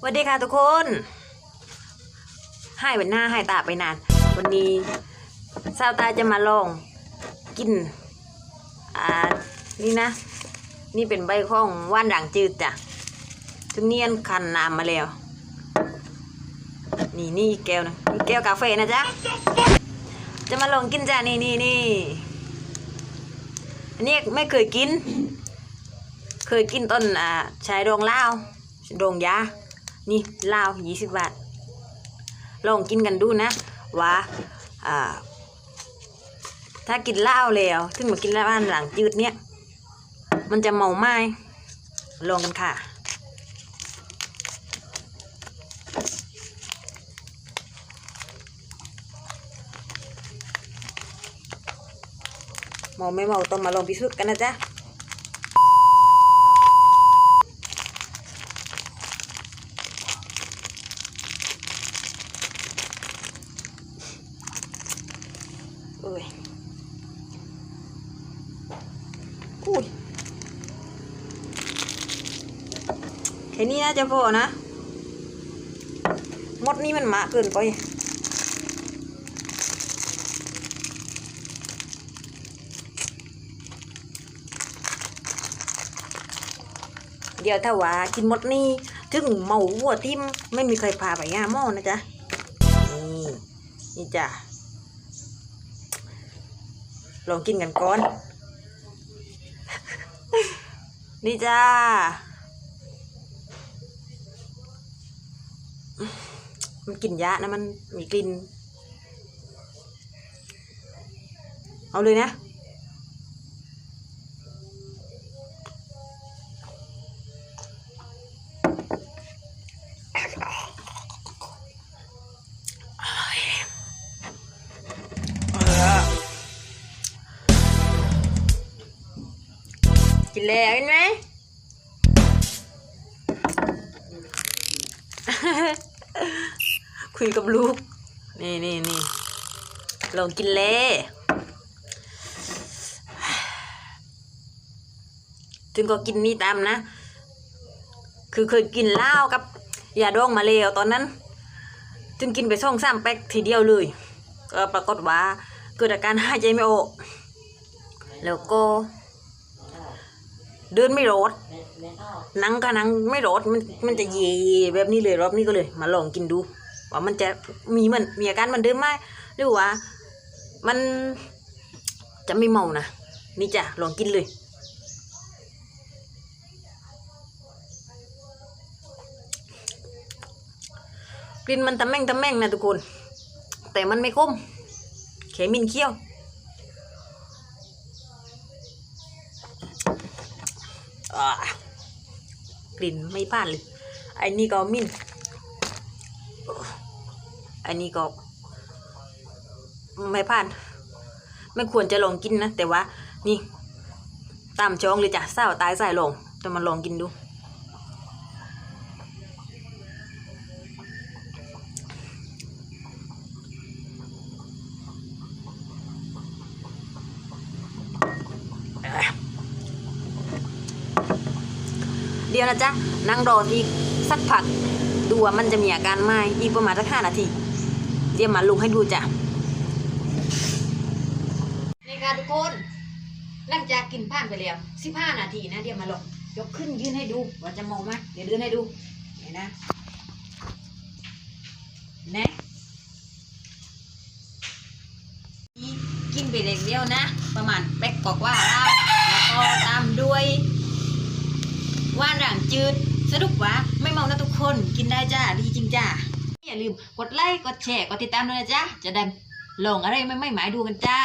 สวัสดีค่ะทุกคนให้เป็นหน้าให้ตาไปนาน วันนี้สาวตาจะมาลองกิน อ่า นี่นะ นี่เป็นใบข้องว่านด่างจืดจ้ะทุเนียนคันน้ำมาแล้ว นี่นี่แก้วนะนี่แก้วกาแฟนะจ๊ะ จะมาลองกินจ้ะนี่นี่นี่อันนี้ไม่เคยกิน เคยกินต้นอ่าชายดองลาวดองยา นี่ลาวยี่สิบบาท ลองกินกันดูนะว่าถ้ากินเหล้าแล้วถึงมากินเหล้าบ้านหลังจืดเนี่ย มันจะเมาไหม้ลองกันค่ะเมาไม่เมาต้องมาลองพิสูจน์กันนะจ๊ะ เอ้ยอุ้ยแค่นี้น่าจะพอนะ มดนี่มันหมาเกินไปเดี๋ยวถ้าว่ากินหมดนี่ถึงเมาวัวทิมไม่มีใครพาไปง่าหม้อนะจ๊ะ นี่นี่จ้ะ ลองกินกันก่อน นี่จ้า มันกลิ่นยะนะมันมีกลิ่น เอาเลยนะ กินแล้วเห็นไหมคุยกับลูก นี่นี่นี่ลองกินเลยถึงก็กินนี่ตามนะ คือเคยกินเหล้ากับยาดองมาแล้วตอนนั้น จึงกินไปช่องสามแป๊กทีเดียวเลย ก็ปรากฏว่าเกิดอาการหายใจไม่ออกแล้วก็ เดินไม่รอดนั่งก็นั่งไม่รอดมันมันจะเย่แบบนี้เลยรอบนี้ก็เลย มาลองกินดูว่ามันจะมีมันมีอาการเหมันเดิมไหมหรือว่า มันจะไม่เมานะนี่จ้ะลองกินเลยกลิ่นมันตะแม่งตะแม่งนะทุกคน แต่มันไม่คมเขมินเคี้ยว อ่า กลิ่นไม่พลาดเลย อันนี้ก็มิ้น อันนี้ก็ ไม่พลาด ไม่ควรจะลองกินนะ แต่ว่า นี่ ตามจ้องเลยจ้ะเศร้าตายใส่ลงจะมาลองกินดู ดี๋ยวนะจ๊ะนั่งรออีกสักพักดูว่ามันจะมีอาการไหมอีกประมาณสักห้านาทีเดี๋ยวมาลุงให้ดูจ้ะนี่ค่ะทุกคนหลังจากกินผ่านไปแล้วสิบห้านาทีนะเดี๋ยวมาลงยกขึ้นยื่นให้ดูว่าจะมองไหมเดี๋ยวเดินให้ดูเห็นนะนะกินไปเล็กเดียวนะ ประมาณแป๊กกอกว่าแล้วแล้วก็ตามด้วย ว่านด่างจืดสรุปว่าไม่เมานะทุกคนกินได้จ้าดีจริงจ้าอย่าลืมกดไลค์กดแชร์กดติดตามด้วยนะจ้าจะได้ลงอะไรไม่ไม่หมายดูกันจ้า